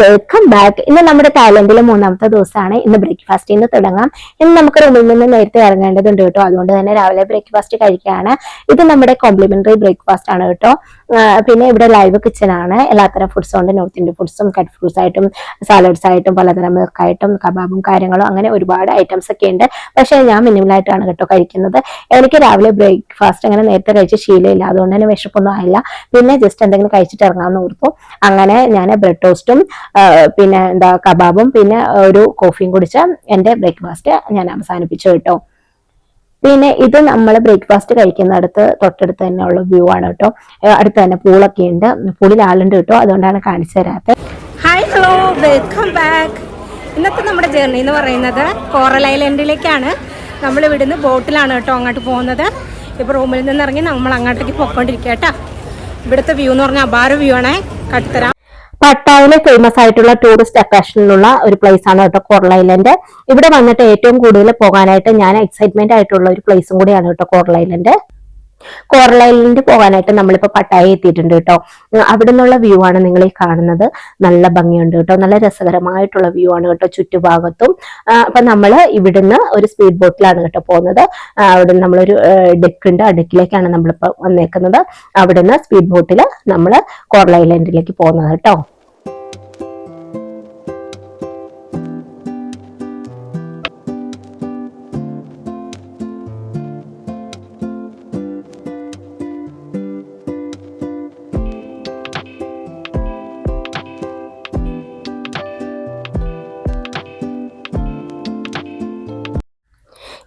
Welcome back ഇന്ന് നമ്മുടെ തായ്ലൻഡിലെ മൂന്നാമത്തെ ദിവസമാണ്. ഇന്ന് ബ്രേക്ക്ഫാസ്റ്റ് ഇന്ന് തുടങ്ങാം. ഇന്ന് നമുക്ക് റൂമിൽ നിന്ന് നേരത്തെ ഇറങ്ങേണ്ടതുണ്ട് കേട്ടോ. അതുകൊണ്ട് തന്നെ രാവിലെ ബ്രേക്ക്ഫാസ്റ്റ് കഴിക്കുകയാണ് ഇത് നമ്മുടെ കോംപ്ലിമെന്ററി ബ്രേക്ക്ഫാസ്റ്റ് ആണ് കേട്ടോ. പിന്നെ ഇവിടെ ലൈവ് കിച്ചൺ ആണ്. എല്ലാത്തരം ഫുഡ്സും ഉണ്ട്. നോർത്ത് ഇന്ത്യൻ ഫുഡ്സും കട്ട് ഫ്രൂട്ട്സ് ആയിട്ടും സാലഡ്സ് ആയിട്ടും പലതരം മിൽക്കായിട്ടും കബാബും കാര്യങ്ങളും അങ്ങനെ ഒരുപാട് ഐറ്റംസ് ഒക്കെ ഉണ്ട്. പക്ഷേ ഞാൻ മിനിമലായിട്ടാണ് കേട്ടോ കഴിക്കുന്നത്. എനിക്ക് രാവിലെ ബ്രേക്ക്ഫാസ്റ്റ് അങ്ങനെ നേരത്തെ കഴിച്ച് ശീലമില്ല അതുകൊണ്ട് തന്നെ വിശപ്പൊന്നും ആയില്ല. പിന്നെ ജസ്റ്റ് എന്തെങ്കിലും കഴിച്ചിട്ട് ഇറങ്ങാമെന്ന് ഓർത്തു. അങ്ങനെ ഞാൻ ബ്രെഡ് ടോസ്റ്റും പിന്നെ എന്താ കബാബും പിന്നെ ഒരു കോഫിയും കുടിച്ച് എന്റെ ബ്രേക്ക്ഫാസ്റ്റ് ഞാൻ അവസാനിപ്പിച്ചു കേട്ടോ. പിന്നെ ഇത് നമ്മൾ ബ്രേക്ക്ഫാസ്റ്റ് കഴിക്കുന്ന കഴിക്കുന്നിടത്ത് തൊട്ടടുത്ത് തന്നെ ഉള്ള വ്യൂ ആണ് കേട്ടോ. അടുത്ത് തന്നെ പൂളൊക്കെ ഉണ്ട്. പൂളിൽ ആളുണ്ട് കേട്ടോ. അതുകൊണ്ടാണ് കാണിച്ചു തരാത്തത്. ഹായ് ഹലോ വെൽക്കം ബാക്ക് ഇന്നത്തെ നമ്മുടെ ജേർണി എന്ന് പറയുന്നത് കോറൽ ഐലൻഡിലേക്കാണ് നമ്മൾ ഇവിടുന്ന് ബോട്ടിലാണ് കേട്ടോ അങ്ങോട്ട് പോകുന്നത്. ഇപ്പോൾ റൂമിൽ നിന്ന് ഇറങ്ങി നമ്മൾ അങ്ങോട്ടേക്ക് പോയിക്കൊണ്ടിരിക്കുക കേട്ടോ. ഇവിടുത്തെ വ്യൂ എന്ന് പറഞ്ഞാൽ അപാര വ്യൂ ആണേ. കാട്ടിത്തരാം. പട്ടായിലെ ഫേമസ് ആയിട്ടുള്ള ടൂറിസ്റ്റ് അട്രാക്ഷനിലുള്ള ഒരു പ്ലേസ് ആണ് കേട്ടോ കോറൽ ഐലൻഡ് ഇവിടെ വന്നിട്ട് ഏറ്റവും കൂടുതൽ പോകാനായിട്ട് ഞാൻ എക്സൈറ്റ്മെന്റ് ആയിട്ടുള്ള ഒരു പ്ലേസും കൂടിയാണ് കേട്ടോ കോറൽ ഐലൻഡ് കോറൽ ഐലൻഡ് പോകാനായിട്ട് നമ്മളിപ്പോ പട്ടായ എത്തിയിട്ടുണ്ട് കേട്ടോ. അവിടെ നിന്നുള്ള വ്യൂ ആണ് നിങ്ങൾ ഈ കാണുന്നത്. നല്ല ഭംഗിയുണ്ട് കേട്ടോ. നല്ല രസകരമായിട്ടുള്ള വ്യൂ ആണ് കേട്ടോ ചുറ്റുഭാഗത്തും. അപ്പൊ നമ്മൾ ഇവിടുന്ന് ഒരു സ്പീഡ് ബോട്ടിലാണ് കേട്ടോ പോകുന്നത്. അവിടെ നമ്മളൊരു ഡെക്ക് ഉണ്ട്. ആ ഡെക്കിലേക്കാണ് നമ്മളിപ്പോ വന്നേക്കുന്നത്. അവിടുന്ന് സ്പീഡ് ബോട്ടിൽ നമ്മൾ കോറൽ ഐലൻഡിലേക്ക് പോകുന്നത് കേട്ടോ.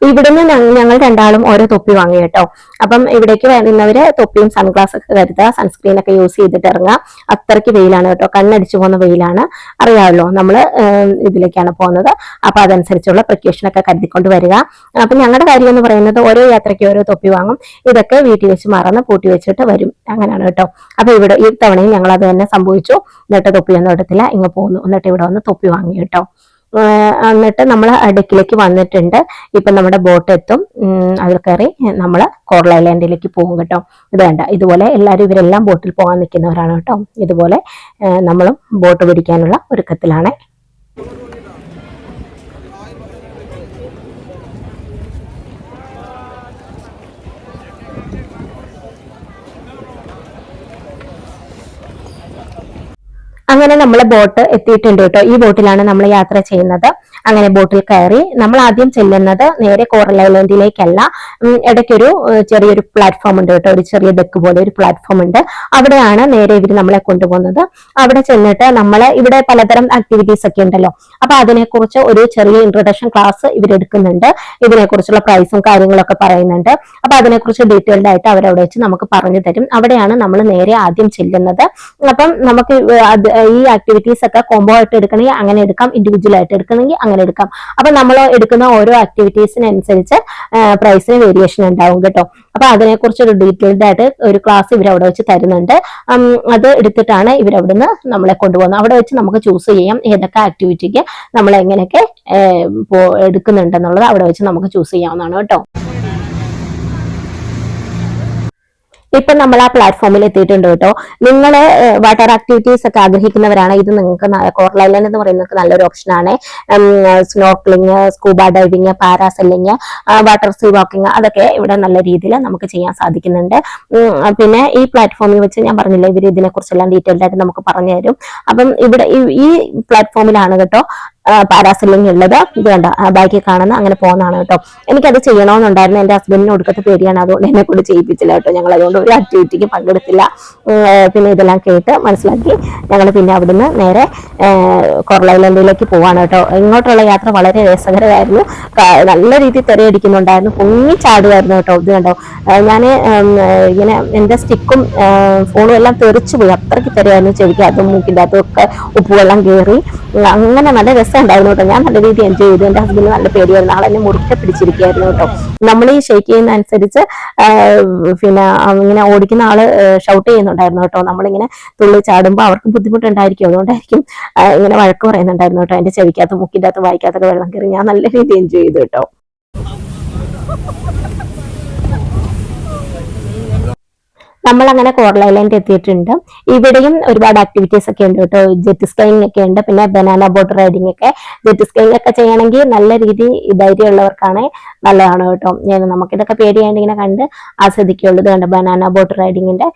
ഇവിടുന്ന് ഞങ്ങ- ഞങ്ങൾ രണ്ടാളും ഓരോ തൊപ്പി വാങ്ങി കേട്ടോ. അപ്പം ഇവിടേക്ക് വരുന്നവര് തൊപ്പിയും സൺഗ്ലാസ് ഒക്കെ കരുതുക സൺസ്ക്രീൻ ഒക്കെ യൂസ് ചെയ്തിട്ട് ഇറങ്ങുക. അത്രയ്ക്ക് വെയിലാണ് കേട്ടോ. കണ്ണടിച്ചു പോകുന്ന വെയിലാണ്. അറിയാമല്ലോ നമ്മൾ ഇതിലേക്കാണ് പോകുന്നത്. അപ്പൊ അതനുസരിച്ചുള്ള പ്രിക്കോഷൻ ഒക്കെ കരുതിക്കൊണ്ട് വരിക. അപ്പൊ ഞങ്ങളുടെ കാര്യം എന്ന് പറയുന്നത് ഓരോ യാത്രയ്ക്ക് ഓരോ തൊപ്പി വാങ്ങും. ഇതൊക്കെ വീട്ടിൽ വെച്ച് മറന്ന് പൂട്ടി വെച്ചിട്ട് വരും. അങ്ങനെയാണ് കേട്ടോ. അപ്പൊ ഇവിടെ ഈ തവണയും ഞങ്ങൾ അത് തന്നെ സംഭവിച്ചു. എന്നിട്ട് തൊപ്പിയൊന്നും എടുത്തില്ല. ഇങ്ങ് പോന്നു. എന്നിട്ട് ഇവിടെ വന്ന് തൊപ്പി വാങ്ങി കേട്ടോ. എന്നിട്ട് നമ്മൾ അടുക്കിലേക്ക് വന്നിട്ടുണ്ട്. ഇപ്പൊ നമ്മുടെ ബോട്ട് എത്തും. അതിൽ കയറി നമ്മൾ കോറൽ ഐലാൻഡിലേക്ക് പോകും കേട്ടോ. ഇത് വേണ്ട. ഇതുപോലെ എല്ലാവരും ഇവരെല്ലാം ബോട്ടിൽ പോകാൻ നിൽക്കുന്നവരാണ് കേട്ടോ. ഇതുപോലെ നമ്മളും ബോട്ട് പിടിക്കാനുള്ള ഒരുക്കത്തിലാണ്. അങ്ങനെ നമ്മളെ ബോട്ട് എത്തിയിട്ടുണ്ട് കേട്ടോ. ഈ ബോട്ടിലാണ് നമ്മൾ യാത്ര ചെയ്യുന്നത്. അങ്ങനെ ബോട്ടിൽ കയറി നമ്മൾ ആദ്യം ചെല്ലുന്നത് നേരെ കോറൽ ഐലൻഡിലേക്കല്ല ഇടയ്ക്കൊരു ചെറിയൊരു പ്ലാറ്റ്ഫോം ഉണ്ട് കേട്ടോ. ഒരു ചെറിയ ഡെക്ക് പോലെ ഒരു പ്ലാറ്റ്ഫോം ഉണ്ട്. അവിടെയാണ് നേരെ ഇവർ നമ്മളെ കൊണ്ടുപോകുന്നത്. അവിടെ ചെന്നിട്ട് നമ്മൾ ഇവിടെ പലതരം ആക്ടിവിറ്റീസ് ഒക്കെ ഉണ്ടല്ലോ. അപ്പൊ അതിനെക്കുറിച്ച് ഒരു ചെറിയ ഇൻട്രൊഡക്ഷൻ ക്ലാസ് ഇവരെടുക്കുന്നുണ്ട് ഇതിനെക്കുറിച്ചുള്ള പ്രൈസും കാര്യങ്ങളൊക്കെ പറയുന്നുണ്ട്. അപ്പൊ അതിനെക്കുറിച്ച് ഡീറ്റെയിൽഡ് ആയിട്ട് അവരവിടെ വെച്ച് നമുക്ക് പറഞ്ഞു തരും. അവിടെയാണ് നമ്മൾ നേരെ ആദ്യം ചെല്ലുന്നത്. അപ്പം നമുക്ക് ഈ ആക്ടിവിറ്റീസ് ഒക്കെ കോംബോ ആയിട്ട് എടുക്കണമെങ്കിൽ അങ്ങനെ എടുക്കാം ഇൻഡിവിജ്വൽ ആയിട്ട് എടുക്കണമെങ്കിൽ അങ്ങനെ എടുക്കാം. അപ്പൊ നമ്മൾ എടുക്കുന്ന ഓരോ ആക്ടിവിറ്റീസിനനുസരിച്ച് പ്രൈസിന് വേരിയേഷൻ ഉണ്ടാവും കേട്ടോ. അപ്പൊ അതിനെക്കുറിച്ച് ഒരു ഡീറ്റെയിൽഡ് ആയിട്ട് ഒരു ക്ലാസ് ഇവർ അവിടെ വെച്ച് തരുന്നുണ്ട്. അത് എടുത്തിട്ടാണ് ഇവരവിടുന്ന് നമ്മളെ കൊണ്ടുപോകുന്നത്. അവിടെ വെച്ച് നമുക്ക് ചൂസ് ചെയ്യാം ഏതൊക്കെ ആക്ടിവിറ്റിക്ക് നമ്മൾ എങ്ങനെയൊക്കെ എടുക്കുന്നുണ്ടെന്നുള്ളത് അവിടെ വെച്ച് നമുക്ക് ചൂസ് ചെയ്യാവുന്നതാണ് കേട്ടോ. ഇപ്പൊ നമ്മൾ ആ പ്ലാറ്റ്ഫോമിൽ എത്തിയിട്ടുണ്ട് കേട്ടോ. നിങ്ങൾ വാട്ടർ ആക്ടിവിറ്റീസ് ഒക്കെ ആഗ്രഹിക്കുന്നവരാണ്. ഇത് നിങ്ങൾക്ക് ഐലൻഡ് എന്ന് പറയുന്നത് നല്ലൊരു ഓപ്ഷനാണ് snorkelling scuba diving parasailing water sea walking അതൊക്കെ ഇവിടെ നല്ല രീതിയിൽ നമുക്ക് ചെയ്യാൻ സാധിക്കുന്നുണ്ട്. പിന്നെ ഈ പ്ലാറ്റ്ഫോമിൽ വെച്ച് ഞാൻ പറഞ്ഞില്ല ഇവർ ഇതിനെ കുറിച്ചെല്ലാം ഡീറ്റെയിൽഡ് ആയിട്ട് നമുക്ക് പറഞ്ഞു തരും അപ്പം ഇവിടെ ഈ പ്ലാറ്റ്ഫോമിലാണ് കേട്ടോ പാരാസെല്ലിംഗ് ഉള്ളത്. ഇത് വേണ്ട ബാക്കി കാണുന്ന അങ്ങനെ പോകുന്നതാണ് കേട്ടോ. എനിക്കത് ചെയ്യണമെന്നുണ്ടായിരുന്നു. എന്റെ ഹസ്ബൻഡിന് കൊടുക്കത്തെ പേടിയാണ്. അതുകൊണ്ട് എന്നെ കൊണ്ട് ചെയ്യിപ്പിച്ചില്ല കേട്ടോ. ഞങ്ങൾ അതുകൊണ്ട് ഒരു ആക്ടിവിറ്റിക്ക് പങ്കെടുത്തില്ല. പിന്നെ ഇതെല്ലാം കേട്ട് മനസ്സിലാക്കി ഞങ്ങൾ പിന്നെ അവിടുന്ന് നേരെ കൊറലൈലൻഡിലേക്ക് പോവാണ് കേട്ടോ. ഇങ്ങോട്ടുള്ള യാത്ര വളരെ രസകരമായിരുന്നു. നല്ല രീതിയിൽ തെരയടിക്കുന്നുണ്ടായിരുന്നു. പൊങ്ങി ചാടുമായിരുന്നു കേട്ടോ. ഇത് കണ്ടോ? ഞാൻ ഇങ്ങനെ എന്റെ സ്റ്റിക്കും ഫോണും എല്ലാം തെറിച്ചു പോയി അത്രയ്ക്ക് തെരയായിരുന്നു ചെവിക്ക്. അതും മൂക്കിന്റെ അതും ഒക്കെ ഉപ്പുവെള്ളം കയറി. അങ്ങനെ നല്ല രസമുണ്ടായിരുന്നു കേട്ടോ. ഞാൻ നല്ല രീതിയിൽ എൻജോയ് ചെയ്തു. എന്റെ ഹസ്ബൻഡ് നല്ല പേടിയായിരുന്നു. ആളെന്നെ മുറുക്കെ പിടിച്ചിരിക്കുകയായിരുന്നു കേട്ടോ. നമ്മൾ ഈ ഷെയ്ക്ക് ചെയ്യുന്ന അനുസരിച്ച് പിന്നെ ഇങ്ങനെ ഓടിക്കുന്ന ആൾ ഷൗട്ട് ചെയ്യുന്നുണ്ടായിരുന്നു കേട്ടോ. നമ്മളിങ്ങനെ തുള്ളി ചാടുമ്പോൾ അവർക്ക് ബുദ്ധിമുട്ടുണ്ടായിരിക്കും. അതുകൊണ്ടായിരിക്കും ഇങ്ങനെ വഴക്ക് പറയുന്നുണ്ടായിരുന്നു കേട്ടോ. എന്റെ ചെവിക്കകത്ത് മുക്കിന്റെ അകത്ത് വായിക്കാത്തൊക്കെ വെള്ളം കയറി ഞാൻ നല്ല രീതിയിൽ എൻജോയ് ചെയ്തു കേട്ടോ. നമ്മൾ അങ്ങനെ കോറൽ ഐലൻഡ് എത്തിയിട്ടുണ്ട്. ഇവിടെയും ഒരുപാട് ആക്ടിവിറ്റീസ് ഒക്കെ ഉണ്ട് കേട്ടോ. ജെറ്റ് സ്കൈങ് ഒക്കെ ഉണ്ട്. പിന്നെ ബനാന ബോട്ട് റൈഡിംഗ് ഒക്കെ. ജെറ്റ് സ്കൈങ് ഒക്കെ ചെയ്യണമെങ്കിൽ നല്ല രീതി ധൈര്യമുള്ളവർക്കാണ് നല്ലതാണ് കേട്ടോ. നമുക്കിതൊക്കെ പേടിയായിട്ട് ഇങ്ങനെ കണ്ട് ആസ്വദിക്കുള്ളൂ. ഇത് കണ്ട് ബനാന ബോട്ട് റൈഡിങ്ങിന്റെ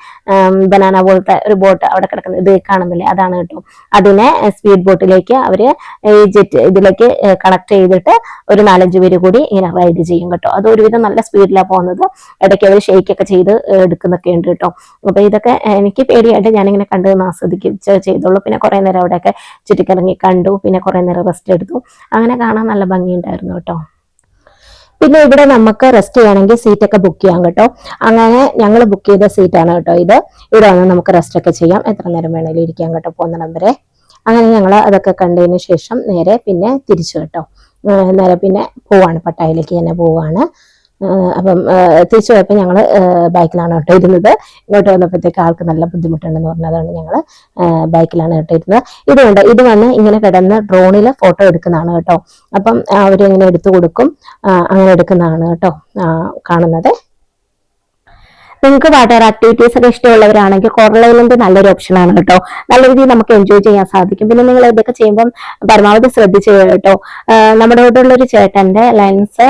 ബനാന പോലത്തെ ഒരു ബോട്ട് അവിടെ കിടക്കുന്നത് ഇത് കാണുന്നില്ലേ? അതാണ് കേട്ടോ. അതിനെ സ്പീഡ് ബോട്ടിലേക്ക് അവർ ഈ ജെറ്റ് ഇതിലേക്ക് കണക്ട് ചെയ്തിട്ട് ഒരു നാലഞ്ച് പേര് കൂടി ഇങ്ങനെ റൈഡ് ചെയ്യും കേട്ടോ. അത് ഒരുവിധം നല്ല സ്പീഡിലാണ് പോകുന്നത്. ഇടയ്ക്ക് അവർ ഷെയ്ക്ക് ഒക്കെ ചെയ്ത് എടുക്കുന്നൊക്കെ ഉണ്ട് കേട്ടോ. അപ്പൊ ഇതൊക്കെ എനിക്ക് പേടിയായിട്ട് ഞാനിങ്ങനെ കണ്ട് ആസ്വദിക്കുക ചെയ്തോളൂ പിന്നെ കുറെ നേരം അവിടെയൊക്കെ ചുറ്റിക്കിറങ്ങി കണ്ടു. പിന്നെ കുറെ നേരം റെസ്റ്റ് എടുത്തു. അങ്ങനെ കാണാൻ നല്ല ഭംഗിയുണ്ടായിരുന്നു കേട്ടോ. പിന്നെ ഇവിടെ നമുക്ക് റെസ്റ്റ് ചെയ്യണമെങ്കിൽ സീറ്റ് ഒക്കെ ബുക്ക് ചെയ്യാം കേട്ടോ. അങ്ങനെ ഞങ്ങൾ ബുക്ക് ചെയ്ത സീറ്റാണ് കേട്ടോ ഇത്. ഇവിടെ വന്ന് നമുക്ക് റെസ്റ്റ് ഒക്കെ ചെയ്യാം. എത്ര നേരം വേണേലും ഇരിക്കാം കേട്ടോ പോകുന്ന വരെ അങ്ങനെ ഞങ്ങൾ അതൊക്കെ കണ്ടതിന് ശേഷം നേരെ പിന്നെ തിരിച്ചു കേട്ടോ. നേരെ പിന്നെ പോവാണ്. പട്ടായിലേക്ക് തന്നെ പോവാണ്. അപ്പം തിരിച്ചു പോയപ്പോൾ ഞങ്ങൾ ബൈക്കിലാണ് കേട്ടോ ഇരുന്നത്. ഇങ്ങോട്ട് വന്നപ്പോഴത്തേക്ക് ആൾക്ക് നല്ല ബുദ്ധിമുട്ടുണ്ടെന്ന് പറഞ്ഞതുകൊണ്ട് ഞങ്ങൾ ബൈക്കിലാണ് ഇട്ടിരുന്നത് ഇരുന്നത്. ഇതുകൊണ്ട് ഇത് വന്ന് ഇങ്ങനെ കിടന്ന് ഡ്രോണിൽ ഫോട്ടോ എടുക്കുന്നതാണ് കേട്ടോ. അപ്പം അവരിങ്ങനെ എടുത്തു കൊടുക്കും അങ്ങനെ എടുക്കുന്നതാണ് കേട്ടോ കാണുന്നത്. നിങ്ങൾക്ക് വാട്ടർ ആക്ടിവിറ്റീസ് ഒക്കെ ഇഷ്ടമുള്ളവരാണെങ്കിൽ ഐലൻഡ് നല്ലൊരു ഓപ്ഷനാണ് കേട്ടോ. നല്ല രീതിയിൽ നമുക്ക് എൻജോയ് ചെയ്യാൻ സാധിക്കും. പിന്നെ നിങ്ങൾ ഇതൊക്കെ ചെയ്യുമ്പം പരമാവധി ശ്രദ്ധിച്ചു കേട്ടോ. നമ്മുടെ കൂടെയുള്ള ഒരു ചേട്ടന്റെ ലെൻസ്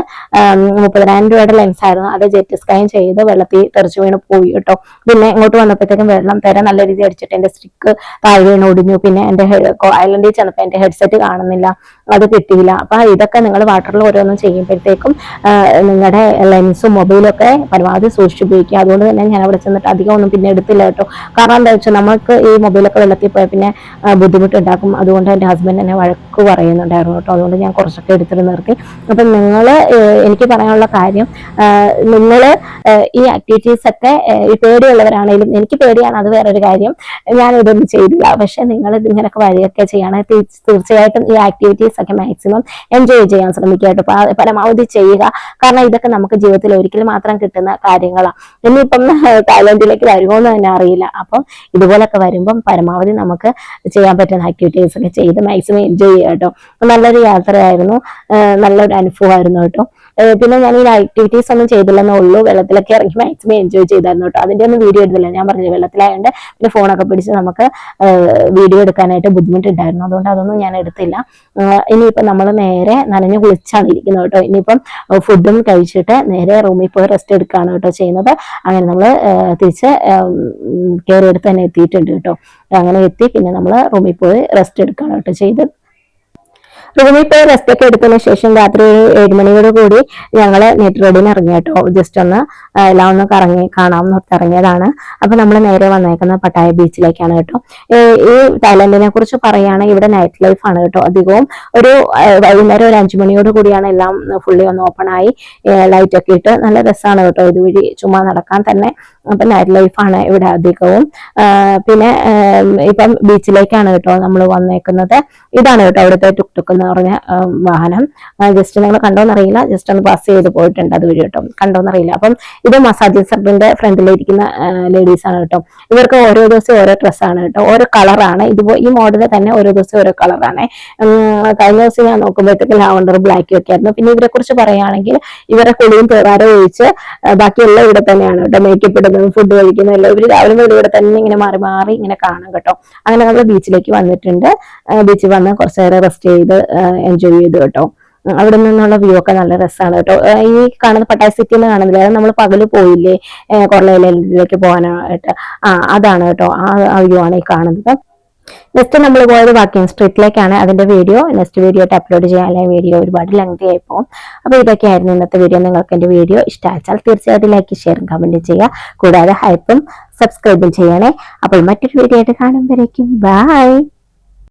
മുപ്പതിനായിരം രൂപയുടെ ലെൻസ് ആയിരുന്നു. അത് ജെറ്റ് സ്കാൻ ചെയ്ത് വെള്ളത്തിൽ തെറിച്ചു വീണ് പോയി കേട്ടോ. പിന്നെ ഇങ്ങോട്ട് വന്നപ്പോഴത്തേക്കും വെള്ളം തര നല്ല രീതിയിൽ അടിച്ചിട്ട് എന്റെ സ്റ്റിക്ക് താഴെ വീണ് ഒടിഞ്ഞു. പിന്നെ എന്റെ ഐലൻഡിൽ ചെന്നപ്പോൾ എന്റെ ഹെഡ്സെറ്റ് കാണുന്നില്ല. അത് കിട്ടിയില്ല. അപ്പൊ ഇതൊക്കെ നിങ്ങൾ വാട്ടറിൽ ഓരോന്നും ചെയ്യുമ്പോഴത്തേക്കും നിങ്ങളുടെ ലെൻസും മൊബൈലും ഒക്കെ പരമാവധി സൂക്ഷിച്ച് ഉപയോഗിക്കുക. അതുകൊണ്ട് തന്നെ ഞാൻ അവിടെ ചെന്നിട്ട് അധികം ഒന്നും പിന്നെ എടുത്തില്ല കേട്ടോ. കാരണം എന്താ വെച്ചാൽ നമുക്ക് ഈ മൊബൈലൊക്കെ വെള്ളത്തിൽ പോയാൽ പിന്നെ ബുദ്ധിമുട്ടുണ്ടാക്കും. അതുകൊണ്ട് എന്റെ ഹസ്ബൻഡ് എന്നെ വഴക്ക് പറയുന്നുണ്ടായിരുന്നു കേട്ടോ. അതുകൊണ്ട് ഞാൻ കുറച്ചൊക്കെ എടുത്തിട്ട് നിർത്തി. അപ്പം നിങ്ങൾ എനിക്ക് പറയാനുള്ള കാര്യം നിങ്ങൾ ഈ ആക്ടിവിറ്റീസ് ഒക്കെ ഏഹ്, ഈ പേടിയുള്ളവരാണെങ്കിലും എനിക്ക് പേടിയാണ്. അത് വേറൊരു കാര്യം. ഞാൻ ഇതൊന്നും ചെയ്തില്ല. പക്ഷെ നിങ്ങൾ ഇങ്ങനെയൊക്കെ വഴിയൊക്കെ ചെയ്യണം തീർച്ചയായിട്ടും ഈ ആക്ടിവിറ്റീസ് ഒക്കെ മാക്സിമം എൻജോയ് ചെയ്യാൻ ശ്രമിക്കുക കേട്ടോ. പരമാവധി ചെയ്യുക. കാരണം ഇതൊക്കെ നമുക്ക് ജീവിതത്തിൽ ഒരിക്കലും മാത്രം കിട്ടുന്ന കാര്യങ്ങളാണ് ഇനിയിപ്പം തായ്ലൻഡിലേക്ക് വരുമോ എന്ന് തന്നെ അറിയില്ല. അപ്പം ഇതുപോലൊക്കെ വരുമ്പം പരമാവധി നമുക്ക് ചെയ്യാൻ പറ്റുന്ന ആക്ടിവിറ്റീസ് ഒക്കെ ചെയ്ത് മാക്സിമം എൻജോയ് ചെയ്യാം കേട്ടോ. നല്ലൊരു യാത്രയായിരുന്നു. നല്ലൊരു അനുഭവമായിരുന്നു കേട്ടോ. പിന്നെ ഞാൻ ഈ ആക്ടിവിറ്റീസ് ഒന്നും ചെയ്തില്ലെന്നേ ഉള്ളൂ. വെള്ളത്തിലൊക്കെ ഇറങ്ങി മാക്സിമം എൻജോയ് ചെയ്തായിരുന്നു കേട്ടോ. അതിന്റെ ഒന്നും വീഡിയോ എടുത്തില്ല. ഞാൻ പറഞ്ഞു വെള്ളത്തിലായതുകൊണ്ട് പിന്നെ ഫോണൊക്കെ പിടിച്ച് നമുക്ക് വീഡിയോ എടുക്കാനായിട്ട് ബുദ്ധിമുട്ടുണ്ടായിരുന്നു. അതുകൊണ്ട് അതൊന്നും ഞാൻ എടുത്തില്ല. ഏഹ് ഇനിയിപ്പം നമ്മൾ നേരെ നനഞ്ഞു കുളിച്ചാണ് ഇരിക്കുന്നത് കേട്ടോ. ഇനിയിപ്പം ഫുഡും കഴിച്ചിട്ട് നേരെ റൂമിൽ പോയി റെസ്റ്റ് എടുക്കുകയാണ് കേട്ടോ ചെയ്യുന്നത്. അങ്ങനെ നമ്മൾ തിരിച്ച് കയറിയെടുത്ത് തന്നെ എത്തിയിട്ടുണ്ട് കേട്ടോ. അങ്ങനെ എത്തി പിന്നെ നമ്മൾ റൂമിൽ പോയി റെസ്റ്റ് എടുക്കുകയാണ് കേട്ടോ ചെയ്തത് റൂമിൽ പോയി റെസ്റ്റ് ഒക്കെ എടുത്തതിന് ശേഷം രാത്രി ഒരു മണിയോട് കൂടി ഞങ്ങൾ നെറ്റ് റോഡിന് ഇറങ്ങി കേട്ടോ. ജസ്റ്റ് ഒന്ന് എല്ലാം ഒന്ന് കറങ്ങി കാണാമെന്ന് ഓർത്ത് ഇറങ്ങിയതാണ്. അപ്പൊ നമ്മൾ നേരെ വന്നേക്കുന്നത് പട്ടായ ബീച്ചിലേക്കാണ് കേട്ടോ. ഈ തായ്ലൻഡിനെ കുറിച്ച് പറയുകയാണെങ്കിൽ ഇവിടെ നൈറ്റ് ലൈഫ് ആണ് കേട്ടോ അധികവും. ഒരു വൈകുന്നേരം ഒരു അഞ്ചു മണിയോട് കൂടിയാണ് എല്ലാം ഫുള്ളി ഒന്ന് ഓപ്പൺ ആയി. ലൈറ്റ് ഒക്കെ ഇട്ട് നല്ല രസമാണ് കേട്ടോ ഇതുവഴി ചുമ്മാ നടക്കാൻ തന്നെ. അപ്പൊ നൈറ്റ് ലൈഫാണ് ഇവിടെ അധികവും. പിന്നെ ഇപ്പം ബീച്ചിലേക്കാണ് കേട്ടോ നമ്മൾ വന്നേക്കുന്നത്. ഇതാണ് കേട്ടോ അവിടുത്തെ ടുക് ടുക്ക് എന്ന് പറഞ്ഞ വാഹനം. ജസ്റ്റ് നിങ്ങൾ കണ്ടോന്നറിയില്ല. ജസ്റ്റ് ഒന്ന് പാസ് ചെയ്ത് പോയിട്ടുണ്ട് അത് വഴി കേട്ടോ. കണ്ടോന്നറിയില്ല. അപ്പം ഇത് മസാജ് സെന്ററിന്റെ ഫ്രണ്ടിലിരിക്കുന്ന ലേഡീസ് ആണ് കേട്ടോ. ഇവർക്ക് ഓരോ ദിവസം ഓരോ ഡ്രസ് ആണ് കേട്ടോ. ഓരോ കളറാണ് ഇതുപോ ഈ മോഡൽ തന്നെ ഓരോ ദിവസം ഓരോ കളറാണ് കഴിഞ്ഞ ദിവസം ഞാൻ നോക്കുമ്പോഴത്തേക്ക് ലാവണ്ടർ ബ്ലാക്ക് ഒക്കെ ആയിരുന്നു. പിന്നെ ഇവരെ കുറിച്ച് പറയുകയാണെങ്കിൽ ഇവരെ കുളിയും പേറാരും ഒഴിച്ച് ബാക്കിയുള്ള ഇവിടെ തന്നെയാണ് കേട്ടോ. മേക്കപ്പ് ഇടുന്നതും ഫുഡ് കഴിക്കുന്നതും എല്ലാം. ഇവർ രാവിലെ മുതൽ ഇവിടെ തന്നെ ഇങ്ങനെ മാറി മാറി ഇങ്ങനെ കാണും കേട്ടോ. അങ്ങനെ നമ്മൾ ബീച്ചിലേക്ക് വന്നിട്ടുണ്ട്. ബീച്ചിൽ വന്ന് കുറച്ച് നേരം റെസ്റ്റ് ചെയ്ത് എൻജോയ് ചെയ്തു കേട്ടോ. അവിടെ നിന്നുള്ള വ്യൂ ഒക്കെ നല്ല രസമാണ് കേട്ടോ. ഈ കാണുന്ന പട്ടായ സിറ്റി എന്ന് കാണുന്നില്ല? നമ്മൾ പകൽ പോയില്ലേ? കൊറലയിലേക്ക് പോകാനായിട്ട്. ആ അതാണ് കേട്ടോ. ആ വ്യൂ ആണ് ഈ കാണുന്നത്. നെക്സ്റ്റ് നമ്മൾ പോയത് വാക്കിംഗ് സ്ട്രീറ്റിലേക്കാണ് അതിന്റെ വീഡിയോ നെക്സ്റ്റ് വീഡിയോ ആയിട്ട് അപ്ലോഡ് ചെയ്യാൻ അല്ലെങ്കിൽ വീഡിയോ ഒരുപാട് ലെങ്തി ആയി പോകും അപ്പോൾ ഇതൊക്കെയായിരുന്നു ഇന്നത്തെ വീഡിയോ നിങ്ങൾക്ക് എന്റെ വീഡിയോ ഇഷ്ടമാച്ചാൽ തീർച്ചയായിട്ടും ലൈക്ക് ഷെയറും കമന്റ് ചെയ്യുക. കൂടാതെ ഹൈപ്പും സബ്സ്ക്രൈബും ചെയ്യണേ. അപ്പോൾ മറ്റൊരു വീഡിയോ ആയിട്ട് കാണുമ്പോഴേക്കും. ബൈ